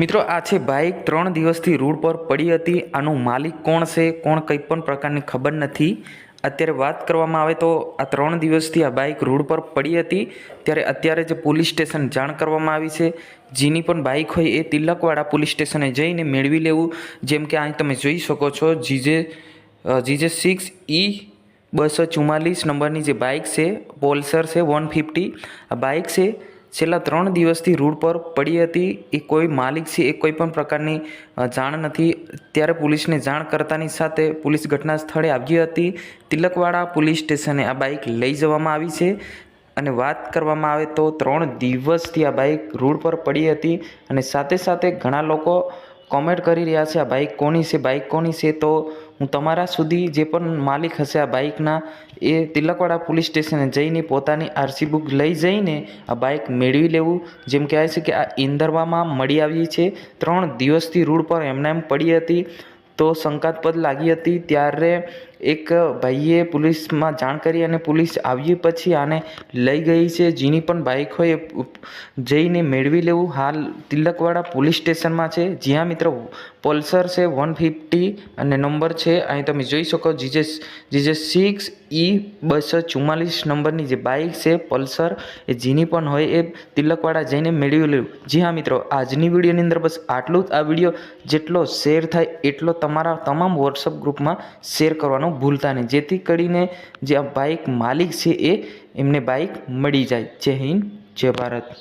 મિત્રો, આ છે બાઇક ત્રણ દિવસથી રોડ પર પડી હતી. આનું માલિક કોણ છે, કોણ કંઈ પણ પ્રકારની ખબર નથી. અત્યારે વાત કરવામાં આવે તો આ ત્રણ દિવસથી આ બાઇક રોડ પર પડી હતી. ત્યારે અત્યારે જે પોલીસ સ્ટેશન જાણ કરવામાં આવી છે, જેની પણ બાઇક હોય એ તિલકવાડા પોલીસ સ્ટેશને જઈને મેળવી લેવું. જેમ કે અહીં તમે જોઈ શકો છો જીજે જીજે સિક્સ ઈ બસો ચુમ્માલીસ નંબરની જે બાઇક છે પોલ્સર છે વન ફિફ્ટી આ બાઇક છે છેલ્લા ત્રણ દિવસથી રોડ પર પડી હતી. એ કોઈ માલિક છે, એ કોઈ પણ પ્રકારની જાણ નથી. ત્યારે પોલીસને જાણ કરતાની સાથે પોલીસ ઘટના સ્થળે આવી હતી. તિલકવાડા પોલીસ સ્ટેશને આ બાઇક લઈ જવામાં આવી છે. અને વાત કરવામાં આવે તો ત્રણ દિવસથી આ બાઇક રોડ પર પડી હતી અને સાથે સાથે ઘણા લોકો કોમેન્ટ કરી રહ્યા છે, આ બાઇક કોની છે, બાઇક કોની છે. તો હું તમારા સુધી જે પણ માલિક હશે આ બાઇકના, એ તિલકવાડા પોલીસ સ્ટેશને જઈને પોતાની આરસી બુક લઈ જઈને આ બાઇક મેળવી લેવું. જેમ કહેવાય છે કે આ ઇન્દરવામાં મળી આવી છે. ત્રણ દિવસથી રોડ પર એમને એમ પડી હતી, તો શંકાસ્પદ લાગી હતી. ત્યારે એક ભાઈએ પોલીસમાં જાણ કરી અને પોલીસ આવી પછી આને લઈ ગઈ છે. જેની પણ બાઇક હોય એ જઈને મેળવી લેવું. હાલ તિલકવાડા પોલીસ સ્ટેશનમાં છે. જ્યાં મિત્રો, પલ્સર છે વન ફિફ્ટી અને નંબર છે. અહીં તમે જોઈ શકો જીજે જીજે સિક્સ, ઈ બસો ચુમ્માલીસ નંબરની જે બાઇક છે, પલ્સર, એ જેની પણ હોય એ તિલકવાડા જઈને મેળવી લેવું. જી હા મિત્રો, આજની વિડીયોની અંદર બસ આટલું જ. આ વીડિયો જેટલો શેર થાય એટલો તમારા તમામ વોટ્સઅપ ગ્રુપમાં શેર કરવાનું ભૂલતા નહીં. જેથી કરીને જે આ બાઇક માલિક છે એ એમને બાઇક મળી જાય. જય હિન્દ, જય ભારત.